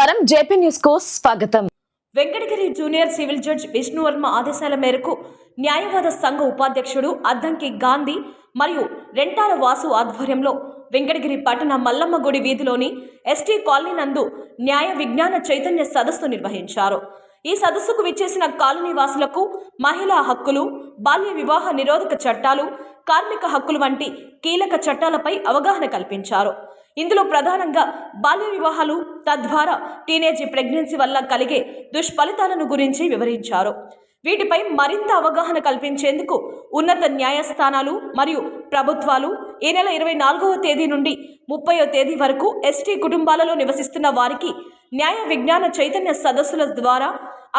నమస్కారం. జేపీ న్యూస్కు స్వాగతం. Venkatagiri junior civil judge Vishnuvarma ఆదేశాల మేరకు న్యాయవాద సంఘ ఉపాధ్యక్షుడు అద్దంకి గాంధీ మరియు రెంటాల వాసు ఆధ్వర్యంలో వెంకటగిరి పట్టణ మల్లమ్మ గుడి వీధిలోని ఎస్టీ కాలనీ నందు న్యాయ విజ్ఞాన చైతన్య సదస్సు నిర్వహించారు. ఈ సదస్సుకు విచ్చేసిన కాలనీ వాసులకు మహిళా హక్కులు బాల్య వివాహ నిరోధక చట్టాలు కార్మిక హక్కులు వంటి కీలక చట్టాలపై అవగాహన కల్పించారు. ఇందులో ప్రధానంగా బాల్య వివాహాలు తద్వారా టీనేజ్ ప్రెగ్నెన్సీ వల్ల కలిగే దుష్ఫలితాలను గురించి వివరించారు. వీటిపై మరింత అవగాహన కల్పించేందుకు ఉన్నత న్యాయస్థానాలు మరియు ప్రభుత్వాలు ఈ నెల ఇరవై నాలుగవ తేదీ నుండి ముప్పయో తేదీ వరకు ఎస్టీ కుటుంబాలలో నివసిస్తున్న వారికి న్యాయ విజ్ఞాన చైతన్య సదస్సుల ద్వారా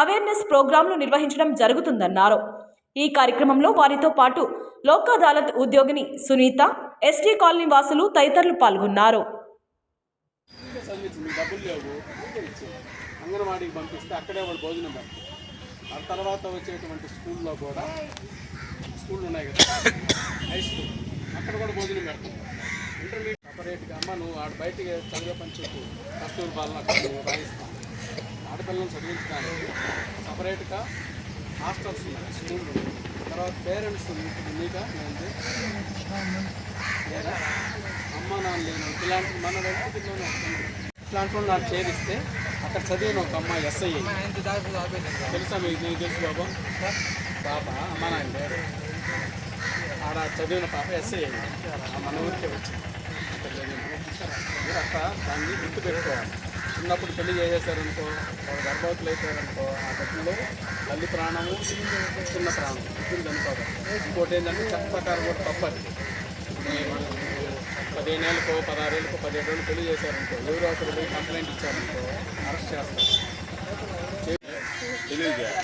అవేర్నెస్ ప్రోగ్రాంలు నిర్వహించడం జరుగుతుందన్నారు. ఈ కార్యక్రమంలో వారితో పాటు లోక్ అదాలత్ ఉద్యోగిని సునీత ఎస్టీ కాలనీ వాసులు తదితరులు పాల్గొన్నారు. చదివించి అంగన్వాడీకి పంపిస్తే అక్కడే వాడు భోజనం పెడతారు. ఆ తర్వాత వచ్చేటువంటి స్కూల్లో కూడా స్కూళ్ళు ఉన్నాయి కదా. High school. అక్కడ కూడా భోజనం పెడతారు. ఇంటర్మీడియట్ సపరేట్గా అమ్మ నువ్వు ఆడ బయటికి చదివే పని చెప్పు కస్తూరి పాలన రాయిస్తాను ఆడపిల్లలను చదివించడానికి సపరేట్గా హాస్టల్స్ ఉన్నాయి స్కూళ్ళు తర్వాత పేరెంట్స్ మీకు నేను అమ్మ నాన్న లేను ఇలాంటి మన వెంకటగిరిలోనే ఇట్లాంటి నాకు చేరిస్తే అక్కడ చదివిన ఒక అమ్మాయి ఎస్ఐ తెలుసా మీకు నీకు తెలుసు బాబా? పాప అమ్మ నాన్న లేరు. ఆడ చదివిన పాప ఎస్ఐ మన ఊరికే వచ్చింది. అక్క మీరు అట్లా దాన్ని గుర్తు పెట్టుకోవాలి. చిన్నప్పుడు పెళ్ళి చేసేసారనుకో వాడు గర్భవతులు అయిపోయారనుకో ఆ ఘటనలో తల్లి ప్రాణము చిన్న ప్రాణం. ఇద్దరు చనిపోతారు. ఇంకోటి ఏంటంటే చట్ట ప్రకారం కూడా తప్పదు. పదిహేను ఏళ్ళకో పదహారేళ్ళకో పదిహేడు రోజులు పెళ్ళి చేశారనుకో ఎవరో ఒకరు పోయి కంప్లైంట్ ఇచ్చారనుకో అరెస్ట్ చేస్తారు. తెలియజేయాలి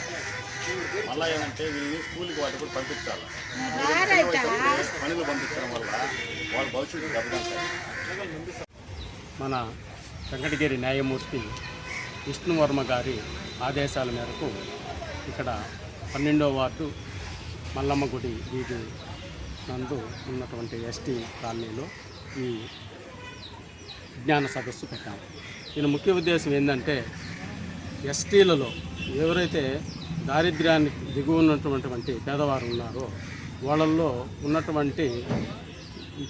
మళ్ళీ ఏమంటే వీళ్ళని స్కూల్కి వాటి కూడా పంపించాలి. పనులు పంపించడం వల్ల వాళ్ళ భవిష్యత్తు మన వెంకటగిరి న్యాయమూర్తి విష్ణువర్మ గారి ఆదేశాల మేరకు ఇక్కడ పన్నెండో వార్డు మల్లమ్మ గుడి వీధి నందు ఉన్నటువంటి ఎస్టీ కాలనీలో ఈ జ్ఞాన సదస్సు పెట్టాము. దీని ముఖ్య ఉద్దేశం ఏంటంటే ఎస్టీలలో ఎవరైతే దారిద్ర్యానికి దిగువ ఉన్నటువంటి పేదవారు ఉన్నారో వాళ్ళల్లో ఉన్నటువంటి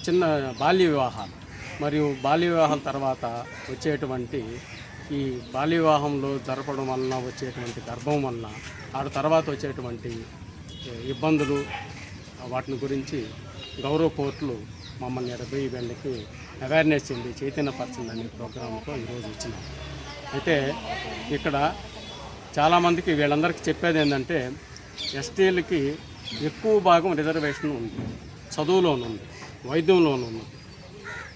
చిన్న బాల్య వివాహాలు మరియు బాల్య వివాహాల తర్వాత వచ్చేటువంటి ఈ బాల్య వివాహంలో జరపడం వలన వచ్చేటువంటి గర్భం వలన ఆ తర్వాత వచ్చేటువంటి ఇబ్బందులు వాటిని గురించి గౌరవ కోర్టులు మమ్మల్ని ఇరవై వీళ్ళకి అవేర్నెస్ చెంది చైతన్యపరచండి అనే ప్రోగ్రాంతో ఈరోజు వచ్చినాం. అయితే ఇక్కడ చాలామందికి వీళ్ళందరికీ చెప్పేది ఏంటంటే ఎస్టీలకి ఎక్కువ భాగం రిజర్వేషన్ ఉంది. చదువులోను ఉంది వైద్యంలోను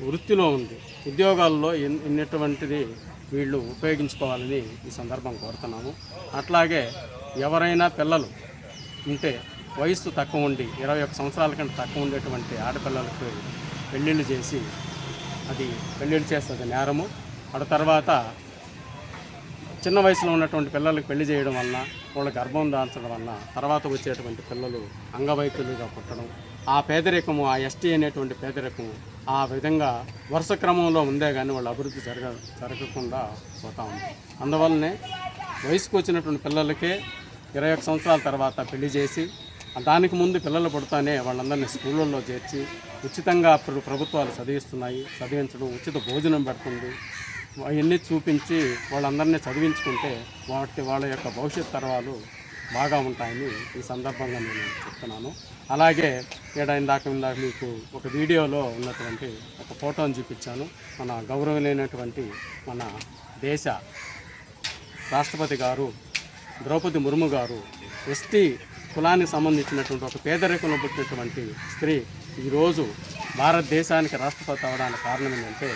వృత్తిలో ఉంది. ఉద్యోగాల్లో ఎన్ ఎన్నటువంటిది వీళ్ళు ఉపయోగించుకోవాలని ఈ సందర్భం కోరుతున్నాము. అట్లాగే ఎవరైనా పిల్లలు ఉంటే వయస్సు తక్కువ ఉండి ఇరవై ఒక్క సంవత్సరాల కంటే తక్కువ ఉండేటువంటి ఆడపిల్లలకు పెళ్ళిళ్ళు చేసి అది పెళ్ళిళ్ళు చేస్తుంది నేరము. ఆడ తర్వాత చిన్న వయసులో ఉన్నటువంటి పిల్లలకు పెళ్ళి చేయడం వలన వాళ్ళ గర్భం దాల్చడం వలన తర్వాత వచ్చేటువంటి పిల్లలు అంగవైకల్యులుగా పుట్టడం ఆ పేదరికము ఆ ఎస్టీ అనేటువంటి పేదరికము ఆ విధంగా వరుస క్రమంలో ఉందే కానీ వాళ్ళ అభివృద్ధి జరగ జరగకుండా పోతా ఉంది. అందువల్లనే వయసుకు వచ్చినటువంటి పిల్లలకే ఇరవై ఒక సంవత్సరాల తర్వాత పెళ్ళి చేసి దానికి ముందు పిల్లలు పుడతానే వాళ్ళందరినీ స్కూళ్ళల్లో చేర్చి ఉచితంగా అప్పుడు ప్రభుత్వాలు చదివిస్తున్నాయి. చదివించడం ఉచిత భోజనం పెడుతుంది. అవన్నీ చూపించి వాళ్ళందరినీ చదివించుకుంటే వాటి వాళ్ళ యొక్క భవిష్యత్ తర్వాలు బాగా ఉంటాయని ఈ సందర్భంగా నేను చెప్తున్నాను. అలాగే ఇక్కడ ఇందాక ఇందాక మీకు ఒక వీడియోలో ఉన్నటువంటి ఒక ఫోటోని చూపించాను. మన గౌరవమైనటువంటి మన దేశ రాష్ట్రపతి గారు ద్రౌపది ముర్ము గారు ఎస్టీ కులానికి సంబంధించినటువంటి ఒక పేదరికంలో పుట్టినటువంటి స్త్రీ ఈరోజు భారతదేశానికి రాష్ట్రపతి అవడానికి కారణం ఏంటంటే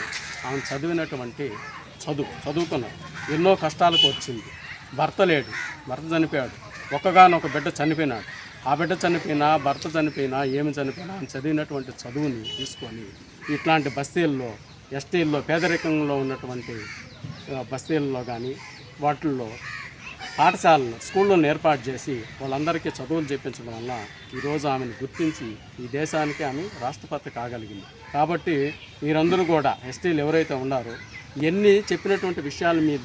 ఆమె చదివినటువంటి చదువు చదువుకున్న ఎన్నో కష్టాలకు వచ్చింది. భర్త లేడు భర్త చనిపోయాడు. ఒక్కగానొక బిడ్డ చనిపోయినాడు. ఆ బిడ్డ చనిపోయినా భర్త చనిపోయినా ఏమి చనిపోయినా ఆమె చదివినటువంటి చదువుని తీసుకొని ఇట్లాంటి బస్తీల్లో ఎస్టీల్లో పేదరికంలో ఉన్నటువంటి బస్తీల్లో కానీ వాటిల్లో పాఠశాలను స్కూళ్ళను ఏర్పాటు చేసి వాళ్ళందరికీ చదువులు చెప్పించడం వల్ల ఈరోజు ఆమెను గుర్తించి ఈ దేశానికి ఆమె రాష్ట్రపతి కాగలిగింది. కాబట్టి మీరందరూ కూడా ఎస్టీలు ఎవరైతే ఉన్నారో ఎన్ని చెప్పినటువంటి విషయాలు మీ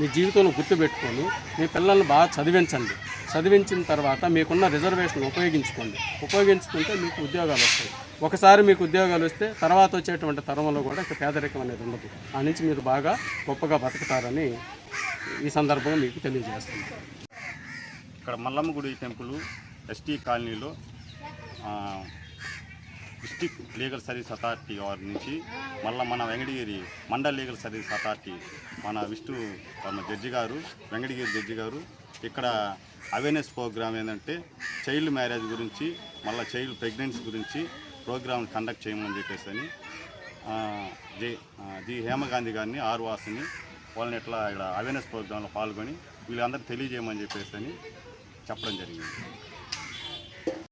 మీ జీవితంలో గుర్తుపెట్టుకొని మీ పిల్లల్ని బాగా చదివించండి. చదివించిన తర్వాత మీకున్న రిజర్వేషన్ ఉపయోగించుకోండి. ఉపయోగించుకుంటే మీకు ఉద్యోగాలు వస్తాయి. ఒకసారి మీకు ఉద్యోగాలు వస్తే తర్వాత వచ్చేటువంటి తరంలో కూడా ఇక పేదరికం అనేది ఉండదు. ఆ నుంచి మీరు బాగా గొప్పగా బతుకుతారని ఈ సందర్భంగా మీకు తెలియజేస్తున్నాను ఇక్కడ మల్లమ్మగుడి టెంపుల్ ఎస్టీ కాలనీలో ఆ, డిస్టిక్ లీగల్ సర్వీస్ అథారిటీ వారి నుంచి మళ్ళీ మన Venkatagiri mandal legal service authority మన విష్ణు వర్మ జడ్జి గారు వెంకటగిరి జడ్జి గారు ఇక్కడ అవేర్నెస్ ప్రోగ్రామ్ ఏంటంటే చైల్డ్ మ్యారేజ్ గురించి మళ్ళీ చైల్డ్ ప్రెగ్నెన్సీ గురించి ప్రోగ్రామ్ కండక్ట్ చేయమని చెప్పేసి అని జి జి హేమగాంధీ గారిని ఆర్వాసుని వాళ్ళని ఇట్లా ఇక్కడ అవేర్నెస్ ప్రోగ్రాంలో పాల్గొని వీళ్ళందరూ తెలియజేయమని చెప్పేసి అని చెప్పడం జరిగింది.